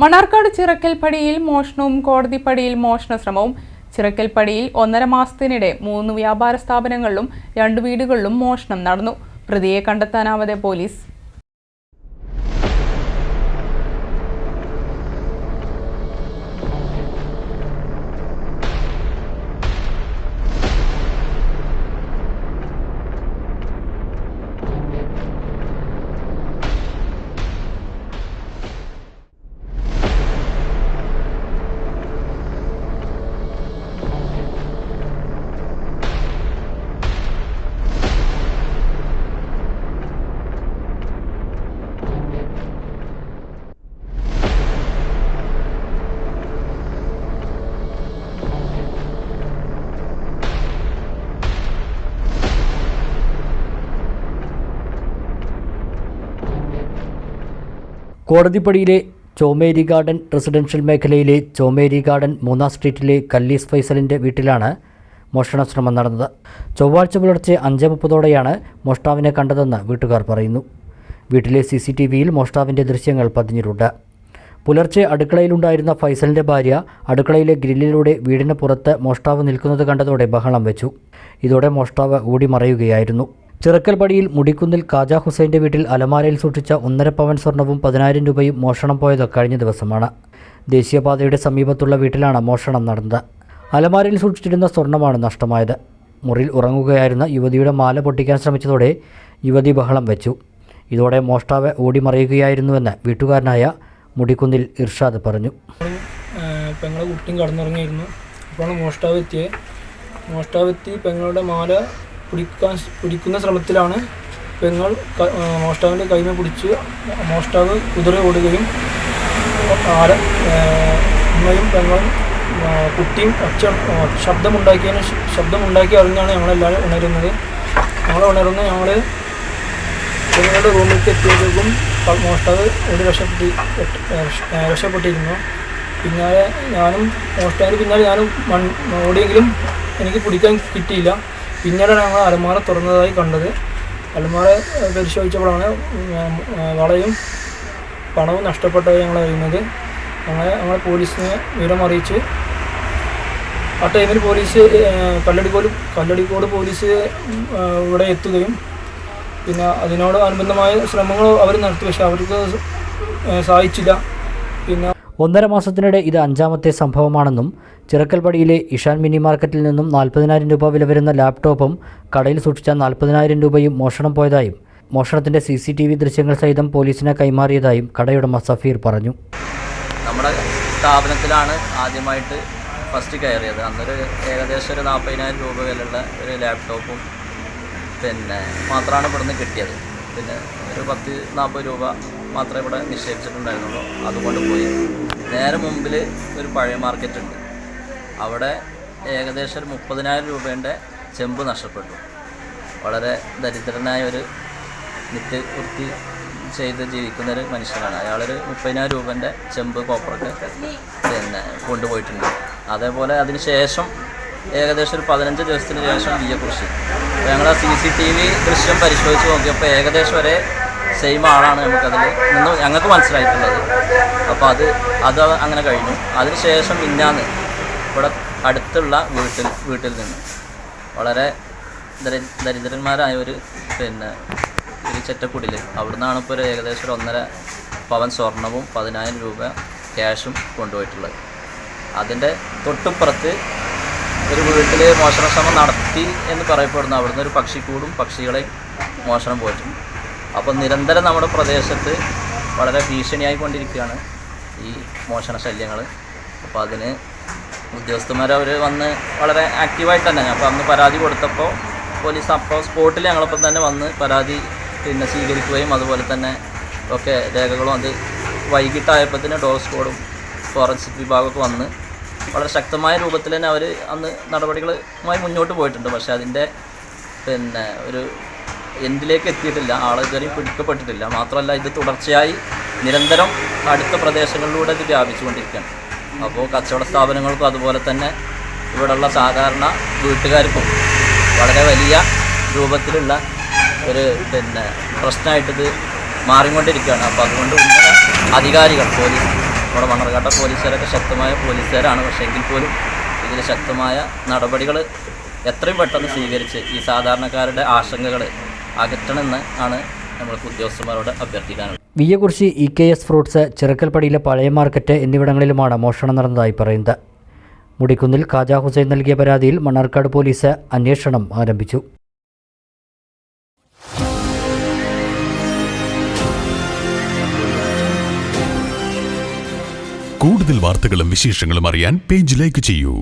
മണ്ണാർക്കാട് ചിറക്കൽപ്പടിയിൽ മോഷണവും കോടതിപ്പടിയിൽ മോഷണ ശ്രമവും. ചിറക്കൽപ്പടിയിൽ ഒന്നര മാസത്തിനിടെ മൂന്ന് വ്യാപാര സ്ഥാപനങ്ങളിലും രണ്ട് വീടുകളിലും മോഷണം നടന്നു. പ്രതിയെ കണ്ടെത്താനാവാതെ പോലീസ് കോടതിപ്പടിയിലെ ചോമേരി ഗാർഡൻ റെസിഡൻഷ്യൽ മേഖലയിലെ ചോമേരി ഗാർഡൻ മൂന്നാം സ്ട്രീറ്റിലെ കല്ലീസ് ഫൈസലിന്റെ വീട്ടിലാണ് മോഷണ ശ്രമം നടന്നത്. ചൊവ്വാഴ്ച പുലർച്ചെ അഞ്ച് മുപ്പതോടെയാണ് മോഷ്ടാവിനെ കണ്ടതെന്ന് വീട്ടുകാർ പറയുന്നു. വീട്ടിലെ സി സി ടി വിയിൽ മോഷ്ടാവിന്റെ ദൃശ്യങ്ങൾ പതിഞ്ഞിട്ടുണ്ട്. പുലർച്ചെ അടുക്കളയിലുണ്ടായിരുന്ന ഫൈസലിന്റെ ഭാര്യ അടുക്കളയിലെ ഗ്രില്ലിലൂടെ വീടിന് പുറത്ത് മോഷ്ടാവ് നിൽക്കുന്നത് കണ്ടതോടെ ബഹളം വെച്ചു. ഇതോടെ മോഷ്ടാവ് ഓടിമറയുകയായിരുന്നു ചിറക്കൽപടിയിൽ മുടിക്കുന്നിൽ കാജ ഹുസൈന്റെ വീട്ടിൽ അലമാരയിൽ സൂക്ഷിച്ച ഒന്നര പവൻ സ്വർണവും പതിനായിരം രൂപയും മോഷണം പോയത് കഴിഞ്ഞ ദിവസമാണ്. ദേശീയപാതയുടെ സമീപത്തുള്ള വീട്ടിലാണ് മോഷണം നടന്നത്. അലമാരയിൽ സൂക്ഷിച്ചിരുന്ന സ്വർണമാണ് നഷ്ടമായത്. മുറിയിൽ ഉറങ്ങുകയായിരുന്ന യുവതിയുടെ മാല പൊട്ടിക്കാൻ ശ്രമിച്ചതോടെ യുവതി ബഹളം വെച്ചു. ഇതോടെ മോഷ്ടാവ് ഓടിമറിയുകയായിരുന്നുവെന്ന് വീട്ടുകാരനായ മുടിക്കുന്നിൽ ഇർഷാദ് പറഞ്ഞു. പെങ്ങളെ കുട്ടിയും കടന്നുറങ്ങിയിരുന്നു. അപ്പോഴാണ് മോഷ്ടാവ് എത്തിയത് മോഷ്ടാവ് എത്തി പെങ്ങളുടെ മാല പിടിക്കാൻ പിടിക്കുന്ന ശ്രമത്തിലാണ് പെങ്ങൾ മോഷ്ടാവിന്റെ കൈമ പിടിച്ച് മോഷ്ടാവ് കുതിര ഓടുകയും ആര അമ്മയും പെങ്ങളും കുട്ടിയും ഒച്ച ശബ്ദമുണ്ടാക്കിയതിന് ശബ്ദമുണ്ടാക്കി അറിഞ്ഞാണ് ഞങ്ങളെല്ലാവരും ഉണരുന്നത്. ഞങ്ങൾ ഉണർന്ന് ഞങ്ങൾ പെങ്ങളുടെ റൂമിലേക്ക് എത്തിയതും മോഷ്ടാവ് ഒരു രക്ഷപ്പെട്ടി രക്ഷപ്പെട്ടിരുന്നു പിന്നാലെ ഞാനും മോഷ്ടാവിന് പിന്നാലെ ഞാനും ഓടിയെങ്കിലും എനിക്ക് പിടിക്കാൻ കിട്ടിയില്ല. പിന്നീടാണ് ഞങ്ങൾ അലമാര തുറന്നതായി കണ്ടത്. അലമാര പരിശോധിച്ചപ്പോഴാണ് വളയും പണവും നഷ്ടപ്പെട്ടതായി ഞങ്ങൾ അറിയുന്നത്. ഞങ്ങളെ ഞങ്ങൾ പോലീസിനെ വിവരം അറിയിച്ച് ആ ടൈമിൽ പോലീസ് കല്ലടിക്കോട് കല്ലടിക്കോട് പോലീസ് ഇവിടെ എത്തുകയും പിന്നെ അതിനോട് അനുബന്ധമായ ശ്രമങ്ങൾ അവർ നടത്തി. പക്ഷെ അവർക്ക് സാധിച്ചില്ല പിന്നെ ഒന്നര മാസത്തിനിടെ ഇത് അഞ്ചാമത്തെ സംഭവമാണെന്നും ചിറക്കൽപടിയിലെ ഇഷാൻ മിനി മാർക്കറ്റിൽ നിന്നും നാൽപ്പതിനായിരം രൂപ വില വരുന്ന ലാപ്ടോപ്പും കടയിൽ സൂക്ഷിച്ച നാൽപ്പതിനായിരം രൂപയും മോഷണം പോയതായും മോഷണത്തിന്റെ സി സി ടി വി ദൃശ്യങ്ങൾ സഹിതം പോലീസിനെ കൈമാറിയതായും കടയുടമ സഫീർ പറഞ്ഞു. നമ്മുടെ സ്ഥാപനത്തിലാണ് ആദ്യമായിട്ട് ഫസ്റ്റ് കയറിയത്. അന്നൊരു ഏകദേശം ഒരു നാൽപ്പതിനായിരം രൂപ വിലയുള്ള ഒരു ലാപ്ടോപ്പും പിന്നെ മാത്രമാണ് ഇവിടുന്ന് കിട്ടിയത്. പിന്നെ ഒരു പത്ത് നാൽപ്പത് രൂപ മാത്രമേ ഇവിടെ നിക്ഷേപിച്ചിട്ടുണ്ടായിരുന്നുള്ളൂ. അതുകൊണ്ട് പോയി. നേരെ മുമ്പിൽ ഒരു പഴയ മാർക്കറ്റ് ഉണ്ട്. അവിടെ ഏകദേശം ഒരു മുപ്പതിനായിരം രൂപേന്റെ ചെമ്പ് നഷ്ടപ്പെട്ടു. വളരെ ദരിദ്രനായ ഒരു നിത്യവൃത്തി ചെയ്ത് ജീവിക്കുന്ന ഒരു മനുഷ്യനാണ്. അയാളൊരു മുപ്പതിനായിരം രൂപേന്റെ ചെമ്പ് കോപ്പറൊക്കെ പിന്നെ കൊണ്ടുപോയിട്ടുണ്ട്. അതേപോലെ അതിന് ശേഷം ഏകദേശം ഒരു പതിനഞ്ച് ദിവസത്തിന് ശേഷം കൃഷി അപ്പോൾ ഞങ്ങൾ ആ സി സി ടി വി ദൃശ്യം പരിശോധിച്ച് നോക്കിയപ്പോൾ ഏകദേശം ഒരേ സെയിം ആളാണ് നമുക്കതിൽ നിന്ന് ഞങ്ങൾക്ക് മനസ്സിലായിട്ടുള്ളത്. അപ്പോൾ അത് അത് അങ്ങനെ കഴിഞ്ഞു. അതിനുശേഷം ശേഷം മിന്നാന്ന് ഇവിടെ അടുത്തുള്ള വീട്ടിൽ വീട്ടിൽ നിന്ന് വളരെ ദരി ദരിദ്രന്മാരായ ഒരു പിന്നെ ഒരു ചെറ്റക്കുടിൽ അവിടുന്നാണ് ഇപ്പോൾ ഒരു ഏകദേശം ഒരു ഒന്നര പവൻ സ്വർണവും പതിനായിരം രൂപ ക്യാഷും കൊണ്ടുപോയിട്ടുള്ളത്. അതിന്റെ തൊട്ടുപ്പുറത്ത് ഒരു വീട്ടിൽ മോഷണ ശ്രമം നടത്തി എന്ന് പറയപ്പെടുന്നു. അവിടുന്ന് ഒരു പക്ഷിക്കൂടും പക്ഷികളെയും മോഷണം പോയിട്ടുണ്ട്. അപ്പോൾ നിരന്തരം നമ്മുടെ പ്രദേശത്ത് വളരെ ഭീഷണിയായിക്കൊണ്ടിരിക്കുകയാണ് ഈ മോഷണ ശല്യങ്ങൾ. അപ്പോൾ അതിന് ഉദ്യോഗസ്ഥന്മാർ അവർ വന്ന് വളരെ ആക്റ്റീവായിട്ട് തന്നെ. അപ്പോൾ അന്ന് പരാതി കൊടുത്തപ്പോൾ പോലീസ് അപ്പോൾ സ്പോട്ടിൽ ഞങ്ങളൊപ്പം തന്നെ വന്ന് പരാതി പിന്നെ സ്വീകരിക്കുകയും അതുപോലെ തന്നെ ഒക്കെ രേഖകളും അത് വൈകിട്ടായപ്പോൾ തന്നെ ഡോർ സ്കോഡും ഫോറൻസിക് വിഭാഗമൊക്കെ വന്ന് വളരെ ശക്തമായ രൂപത്തിൽ തന്നെ അവർ അന്ന് നടപടികളുമായി മുന്നോട്ട് പോയിട്ടുണ്ട്. പക്ഷേ അതിന്റെ പിന്നെ ഒരു എൻഡിലേക്ക് എത്തിയിട്ടില്ല ആൾ ഇതുവരെയും പിടിക്കപ്പെട്ടിട്ടില്ല. മാത്രമല്ല ഇത് തുടർച്ചയായി നിരന്തരം അടുത്ത പ്രദേശങ്ങളിലൂടെ ഇത് വ്യാപിച്ചുകൊണ്ടിരിക്കുകയാണ്. അപ്പോൾ കച്ചവട സ്ഥാപനങ്ങൾക്കും അതുപോലെ തന്നെ ഇവിടെയുള്ള സാധാരണ വീട്ടുകാർക്കും വളരെ വലിയ രൂപത്തിലുള്ള ഒരു പിന്നെ പ്രശ്നമായിട്ടിത് മാറിക്കൊണ്ടിരിക്കുകയാണ്. അപ്പോൾ അതുകൊണ്ട് ഉന്നത അധികാരികൾ പോലീസ് നമ്മുടെ മണ്ണർക്കാട്ട പോലീസുകാരൊക്കെ ശക്തമായ പോലീസുകാരാണ്. പക്ഷേ എങ്കിൽ പോലും ഇതിൽ ശക്തമായ നടപടികൾ എത്രയും പെട്ടെന്ന് സ്വീകരിച്ച് ഈ സാധാരണക്കാരുടെ ആശങ്കകൾ അകറ്റണമെന്ന് ആണ് നമ്മൾക്ക് ഉദ്യോഗസ്ഥന്മാരോട് അഭ്യർത്ഥിക്കാനുള്ളത്. Viyyakurissi E K S fruits ചിറക്കൽപ്പടിയിലെ പഴയ മാർക്കറ്റ് എന്നിവിടങ്ങളിലുമാണ് മോഷണം നടന്നതായി പറയുന്നത്. മുടിക്കുന്നിൽ ഖാജ ഹുസൈൻ നൽകിയ പരാതിയിൽ മണ്ണാർക്കാട് പോലീസ് അന്വേഷണം ആരംഭിച്ചു. കൂടുതൽ വാർത്തകളും വിശേഷങ്ങളും അറിയാൻ പേജ് ലൈക്ക് ചെയ്യൂ.